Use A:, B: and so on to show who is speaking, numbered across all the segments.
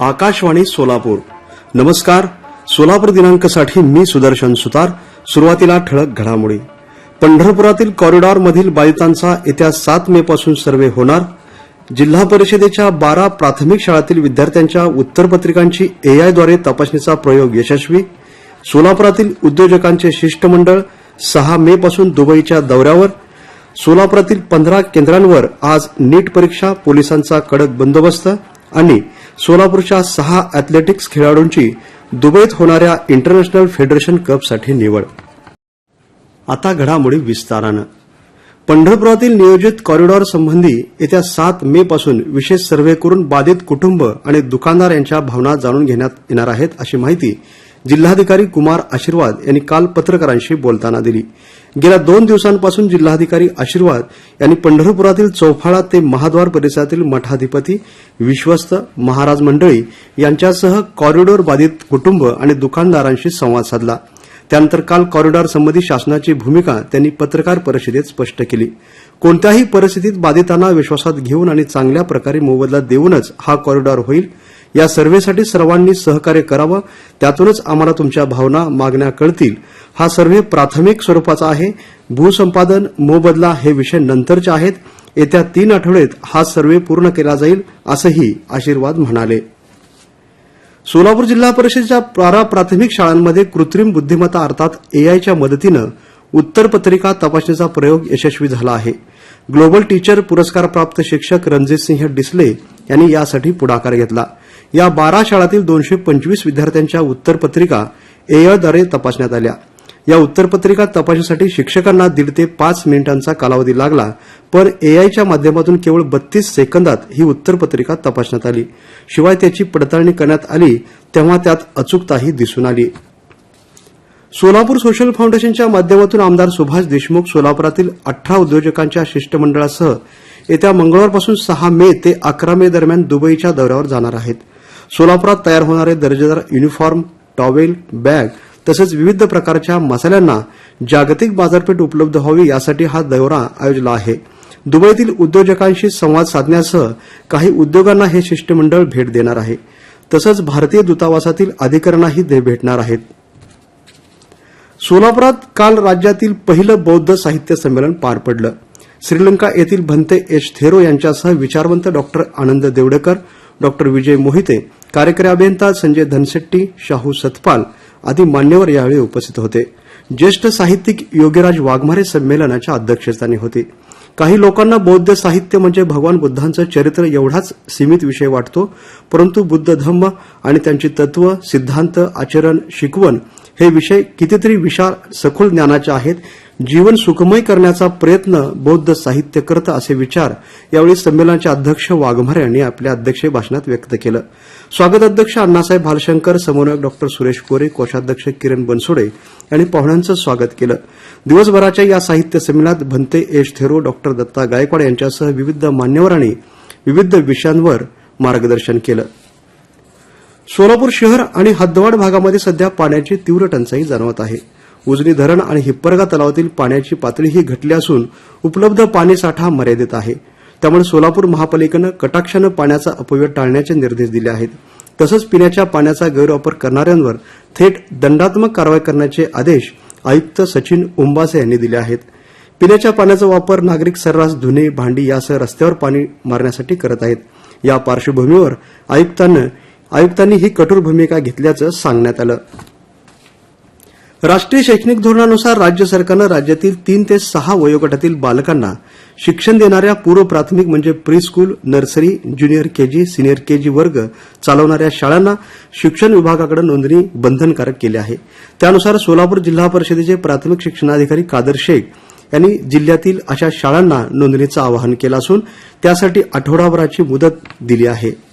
A: आकाशवाणी सोलापूर. नमस्कार. सोलापूर दिनांकसाठी मी सुदर्शन सुतार. सुरुवातीला ठळक घडामोडी. पंढरपुरातील कॉरिडॉरमधील बाधितांचा येत्या सात मे पासून सर्वे होणार. जिल्हा परिषदेच्या बारा प्राथमिक शाळातील विद्यार्थ्यांच्या उत्तरपत्रिकांची एआयद्वारे तपासणीचा प्रयोग यशस्वी. सोलापुरातील उद्योजकांचे शिष्टमंडळ सहा मे पासून दुबईच्या दौऱ्यावर. सोलापुरातील पंधरा केंद्रांवर आज नीट परीक्षा पोलिसांचा कडक बंदोबस्त. आणि सोलापूरच्या सहा अॅथलेटिक्स खेळाडूंची दुबईत होणाऱ्या इंटरनॅशनल फेडरेशन कपसाठी निवड. आता घडामोडी विस्तारानं. पंढरपुरातील नियोजित कॉरिडॉर संबंधी येत्या सात मे पासून विशेष सर्व्हे करून बाधित कुटुंब आणि दुकानदार यांच्या भावना जाणून घेण्यात येणार आहेत अशी माहिती जिल्हाधिकारी कुमार आशीर्वाद यांनी काल पत्रकारांशी बोलताना दिली. गेल्या दोन दिवसांपासून जिल्हाधिकारी आशीर्वाद यांनी पंढरपुरातील चौफाळा ते महाद्वार परिसरातील मठाधिपती विश्वस्त महाराज मंडळी यांच्यासह कॉरिडॉर बाधित कुटुंब आणि दुकानदारांशी संवाद साधला. त्यानंतर काल कॉरिडॉर संबंधी शासनाची भूमिका त्यांनी पत्रकार परिषदेत स्पष्ट केली. कोणत्याही परिस्थितीत बाधितांना विश्वासात घेऊन आणि चांगल्या प्रकारे मोबदला देऊनच हा कॉरिडॉर होईल या सर्व्हेसाठी सर्वांनी सहकार्य करावं. त्यातूनच आम्हाला तुमच्या भावना मागण्या कळतील. हा सर्व्हे प्राथमिक स्वरूपाचा आहे. भूसंपादन मोबदला हे विषय नंतरचे आहेत. येत्या तीन आठवड्यात हा सर्व्हे पूर्ण केला जाईल असंही आशीर्वाद म्हणाले. सोलापूर जिल्हा परिषदेच्या बारा प्राथमिक शाळांमध्ये कृत्रिम बुद्धिमत्ता अर्थात एआयच्या मदतीनं उत्तरपत्रिका तपासणीचा प्रयोग यशस्वी झाला आहे. ग्लोबल टीचर पुरस्कारप्राप्त शिक्षक रणजित सिंह डिसले यांनी यासाठी पुढाकार घेतला. या बारा शाळातील दोनशे पंचवीस विद्यार्थ्यांच्या उत्तरपत्रिका एआयद्वारे तपासण्यात आल्या. या उत्तरपत्रिका तपासणीसाठी शिक्षकांना दीड ते पाच मिनिटांचा कालावधी लागला पण एआयच्या माध्यमातून केवळ बत्तीस सेकंदात ही उत्तरपत्रिका तपासण्यात आली. शिवाय त्याची पडताळणी करण्यात आली तेव्हा त्यात अचूकताही दिसून आली. सोलापूर सोशल फाउंडेशनच्या माध्यमातून आमदार सुभाष देशमुख सोलापुरातील अठरा उद्योजकांच्या शिष्टमंडळासह येत्या मंगळवारपासून सहा मे ते अकरा मे दरम्यान दुबईच्या दौऱ्यावर जाणार आहेत. सोलापुरात तयार होणारे दर्जेदार युनिफॉर्म टॉवेल बॅग तसंच विविध प्रकारच्या मसाल्यांना जागतिक बाजारपेठ उपलब्ध व्हावी यासाठी हा दौरा आयोजला आहे. दुबईतील उद्योजकांशी संवाद साधण्यासह काही उद्योगांना हे शिष्टमंडळ भेट देणार आहे. तसंच भारतीय दूतावासातील अधिकाऱ्यांनाही ते भेटणार आहेत. सोलापुरात काल राज्यातील पहिलं बौद्ध साहित्य संमेलन पार पडलं. श्रीलंका येथील भंते एच थेरो यांच्यासह विचारवंत डॉक्टर आनंद देवडेकर डॉक्टर विजय मोहिते कार्यकारी अभियंता संजय धनशेट्टी शाहू सतपाल आदी मान्यवर यावेळी उपस्थित होते. ज्येष्ठ साहित्यिक योगीराज वाघमारे संमेलनाच्या अध्यक्षस्थानी होते. काही लोकांना बौद्ध साहित्य म्हणजे भगवान बुद्धांचं चरित्र एवढाच सीमित विषय वाटतो परंतु बुद्ध धम्म आणि त्यांची तत्व सिद्धांत आचरण शिकवण हे विषय कितीतरी विशाल सखोल ज्ञानाचे आहेत जीवन सुखमय करण्याचा प्रयत्न बौद्ध साहित्य करतं असे विचार यावेळी संमेलनाचे अध्यक्ष वाघमारे यांनी आपल्या अध्यक्षीय भाषणात व्यक्त केलं. स्वागत अध्यक्ष अण्णासाहेब भालशंकर समन्वयक डॉक्टर सुरेश कोरे कोषाध्यक्ष किरण बनसोडे यांनी पाहुण्यांचं स्वागत केलं. दिवसभराच्या या साहित्य संमेलनात भंते एश थेरो डॉक्टर दत्ता गायकवाड यांच्यासह विविध मान्यवरांनी विविध विषयांवर मार्गदर्शन केलं. सोलापूर शहर आणि हद्दवाड भागामध्ये सध्या पाण्याची तीव्र टंचाई जाणवत आहे. उजनी धरण आणि हिप्परगा तलावातील पाण्याची पातळीही घटली असून उपलब्ध पाणीसाठा मर्यादित आहे. त्यामुळे सोलापूर महापालिकेनं कटाक्षानं पाण्याचा अपव्यय टाळण्याचे निर्देश दिले आहेत. तसंच पिण्याच्या पाण्याचा गैरवापर करणाऱ्यांवर थेट दंडात्मक कारवाई करण्याचे आदेश आयुक्त सचिन उंबासे यांनी दिले आहेत. पिण्याच्या पाण्याचा वापर नागरिक सर्रास धुणे भांडी यासह रस्त्यावर पाणी मारण्यासाठी करत आहेत. या पार्श्वभूमीवर आयुक्तांनी आयुक्तांनी ही कठोर भूमिका घेतल्याचं सांगण्यात आलं. राष्ट्रीय शैक्षणिक धोरणानुसार राज्य सरकारनं राज्यातील तीन ते सहा वयोगटातील बालकांना शिक्षण देणाऱ्या पूर्व प्राथमिक म्हणजे preschool nursery junior KG senior KG वर्ग चालवणाऱ्या शाळांना शिक्षण विभागाकडे नोंदणी बंधनकारक केली आहे. त्यानुसार सोलापूर जिल्हा परिषदेचे प्राथमिक शिक्षणाधिकारी कादर शेख यांनी जिल्ह्यातील अशा शाळांना नोंदणीचं आवाहन केलं असून त्यासाठी आठवडाभराची मुदत दिली आहे.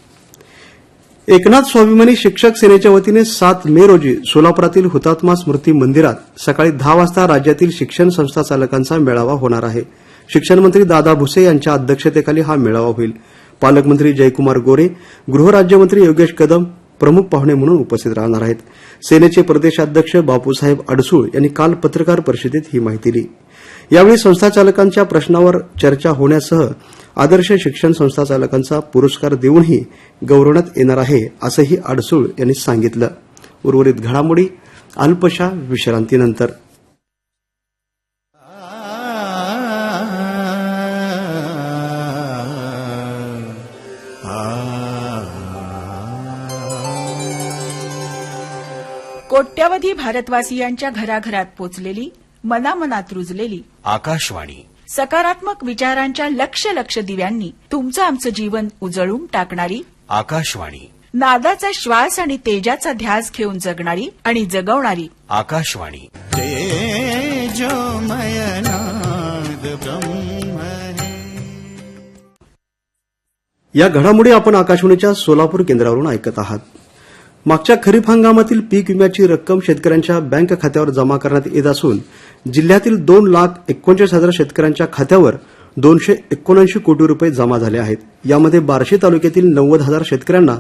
A: एकनाथ स्वाभिमानी शिक्षक सेनेच्या वतीने सात मे रोजी सोलापुरातील हुतात्मा स्मृती मंदिरात सकाळी दहा वाजता राज्यातील शिक्षण संस्था चालकांचा मेळावा होणार आहे. शिक्षण मंत्री दादा भुसे यांच्या अध्यक्षतेखाली हा मेळावा होईल. पालकमंत्री जयकुमार गोरे गृहराज्यमंत्री योगेश कदम प्रमुख पाहुणे म्हणून उपस्थित राहणार आहेत. सेनेचे प्रदेशाध्यक्ष बापूसाहेब अडसूळ यांनी काल पत्रकार परिषदेत ही माहिती दिली. यावेळी संस्थाचालकांच्या प्रश्नावर चर्चा होण्यासह आदर्श शिक्षण संस्थाचालकांचा पुरस्कार देऊनही गौरवण्यात येणार आहे असंही अडसूळ यांनी सांगितलं. उर्वरित घडामोडी अल्पशा विश्रांतीनंतर.
B: कोट्यावधी भारतवासियांच्या घराघरात पोचलेली मनामनात रुजलेली.
C: आकाशवाणी.
B: सकारात्मक विचारांच्या लक्ष लक्ष दिव्यांनी तुमचं आमचं जीवन उजळून टाकणारी.
C: आकाशवाणी.
B: नादाचा श्वास आणि तेजाचा ध्यास घेऊन जगणारी आणि जगवणारी.
C: आकाशवाणी.
A: या घडामोडी आपण आकाशवाणीच्या सोलापूर केंद्रावरून ऐकत आहात. मागच्या खरीप हंगामातील पीक विम्याची रक्कम शेतकऱ्यांच्या बँक खात्यावर जमा करण्यात येत असून जिल्ह्यातील दोन लाख एकोणचाळीस हजार शेतकऱ्यांच्या खात्यावर दोनशे एकोणऐंशी कोटी रुपये जमा झाले आहेत. यामध्ये बार्शी तालुक्यातील नव्वद हजार शेतकऱ्यांना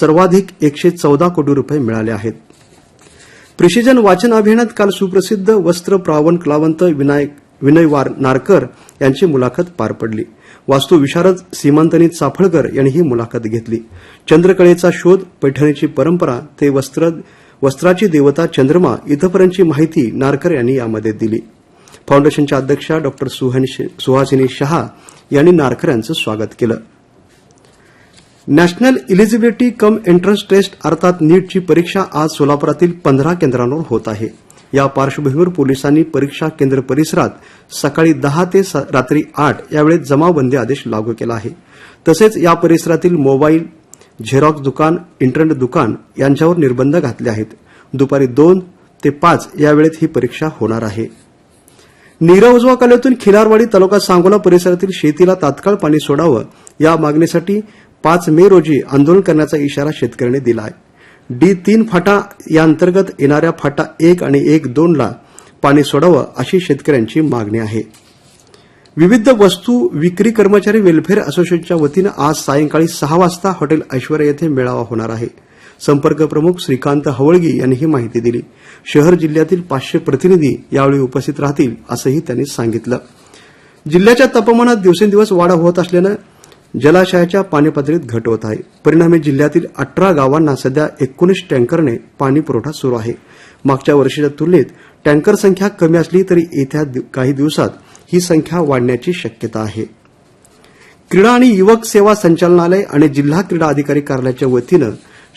A: सर्वाधिक एकशे चौदा कोटी रुपये मिळाले आहेत. प्रिशिजन वाचन अभियानात काल सुप्रसिद्ध वस्त्र प्रावण कलावंत विनायक विनय वार नारकर यांची मुलाखत पार पडली. वास्तुविशारद विशारद चाफळकर यांनी ही मुलाखत घेतली. चंद्रकळेचा शोध पैठणीची परंपरा ते वस्त्र वस्त्राची देवता चंद्रमा इथपर्यंतची माहिती नारकर यांनी यामध्ये दिली. फाउंडेशनच्या अध्यक्षा डॉक्टर सुहासिनी शहा यांनी नारकर यांचं स्वागत केलं. National eligibility cum entrance test अर्थात नीटची परीक्षा आज सोलापुरातील पंधरा केंद्रांवर होत आहे. या पार्श्वभूमीवर पोलिसांनी परीक्षा केंद्र परिसरात सकाळी दहा ते रात्री आठ यावेळेत जमावबंदी आदेश लागू केला आहे. तसेच या परिसरातील मोबाईल झेरॉक्स दुकान इंटरनेट दुकान यांच्यावर निर्बंध घातले आहेत. दुपारी दोन ते पाच या वेळेत ही परीक्षा होणार आहे. नीरा उजवा कालव्यातून खिलारवाडी तालुका सांगोला परिसरातील शेतीला तात्काळ पाणी सोडावं या मागणीसाठी पाच मे रोजी आंदोलन करण्याचा इशारा शेतकऱ्यांनी दिला आहे. डी तीन फाटा या अंतर्गत येणाऱ्या फाटा एक आणि एक दोनला पाणी सोडावं अशी शेतकऱ्यांची मागणी आहे. विविध वस्तू विक्री कर्मचारी वेलफेअर असोसिएशनच्या वतीनं आज सायंकाळी सहा वाजता हॉटेल ऐश्वर्या येथे मेळावा होणार आहे. संपर्क प्रमुख श्रीकांत हवळगी यांनी ही माहिती दिली. शहर जिल्ह्यातील पाचशे प्रतिनिधी यावेळी उपस्थित राहतील असंही त्यांनी सांगितलं. जिल्ह्याच्या तापमानात दिवसेंदिवस वाढ होत असल्यानं जलाशयाच्या पाणीपातळीत घट होत आहे. परिणामी जिल्ह्यातील अठरा गावांना सध्या एकोणीस टँकरने पाणी पुरवठा सुरू आहे. मागच्या वर्षीच्या तुलनेत टँकर संख्या कमी असली तरी येत्या काही दिवसात ही संख्या वाढण्याची शक्यता आहे. क्रीडा आणि युवक सेवा संचालनालय आणि जिल्हा क्रीडा अधिकारी कार्यालयाच्या वतीनं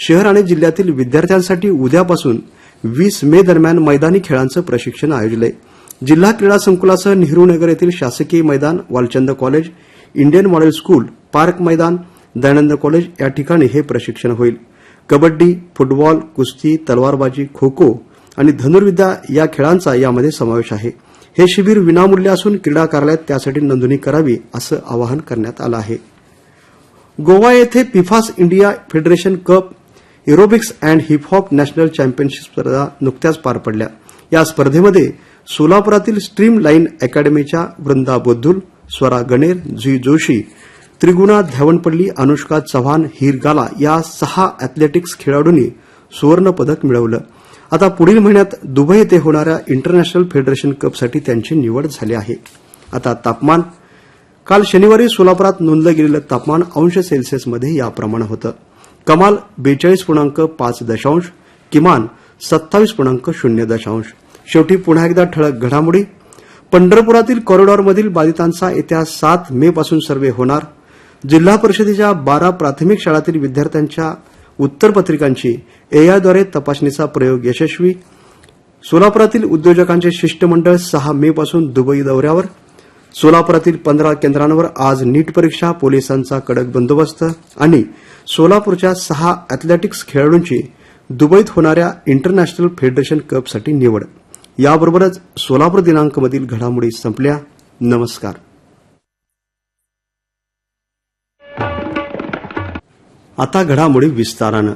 A: शहर आणि जिल्ह्यातील विद्यार्थ्यांसाठी उद्यापासून वीस मे दरम्यान मैदानी खेळांचं प्रशिक्षण आयोजलं जिल्हा क्रीडा संकुलासह नेहरू नगर येथील शासकीय मैदान Walchand college Indian model school park मैदान दयानंद कॉलेज या ठिकाणी हे प्रशिक्षण होईल. कबड्डी फुटबॉल कुस्ती तलवारबाजी खो खो आणि धनुर्विद्या या खेळांचा यामध्ये समावेश आहे. हे शिबिर विनामूल्य असून क्रीडा कार्यालयात त्यासाठी नोंदणी करावी असं आवाहन करण्यात आलं आहे. गोवा येथे पिफास India federation cup aerobics and hip hop national championship स्पर्धा नुकत्याच पार पडल्या. या स्पर्धेमध्ये सोलापुरातील स्ट्रीम लाईन अकॅडमीच्या वृंदा बोद्धुल स्वरा गणेर झी जोशी त्रिगुणा ध्यावनपल्ली अनुष्का चव्हाण हिरगाला या सहा अॅथलेटिक्स खेळाडूंनी सुवर्णपदक मिळवलं. आता पुढील महिन्यात दुबई येथे होणाऱ्या इंटरनॅशनल फेडरेशन कपसाठी त्यांची निवड झाली आहे. आता तापमान काल शनिवारी सोलापुरात नोंदलं गेलेलं तापमान अंश सेल्सिअसमध्ये याप्रमाणे होतं. कमाल बेचाळीस पूर्णांक पाच दशांश किमान सत्तावीस पूर्णांक शून्य दशांश. शेवटी पुन्हा एकदा ठळक घडामोडी पंढरपुरातील कॉरिडॉरमधील बाधितांचा येत्या सात मे पासून सर्वे होणार. जिल्हा परिषदेच्या बारा प्राथमिक शाळातील विद्यार्थ्यांच्या उत्तरपत्रिकांची एआयद्वारे तपासणीचा प्रयोग यशस्वी. सोलापुरातील उद्योजकांचे शिष्टमंडळ सहा मे पासून दुबई दौऱ्यावर. सोलापुरातील पंधरा केंद्रांवर आज नीट परीक्षा पोलिसांचा कडक बंदोबस्त आणि सोलापूरच्या सहा अॅथलेटिक्स खेळाडूंची दुबईत होणाऱ्या इंटरनॅशनल फेडरेशन कपसाठी निवड. याबरोबरच सोलापूर दिनांकमधील घडामोडी संपल्या. नमस्कार. आता घडामोडी विस्तारानं.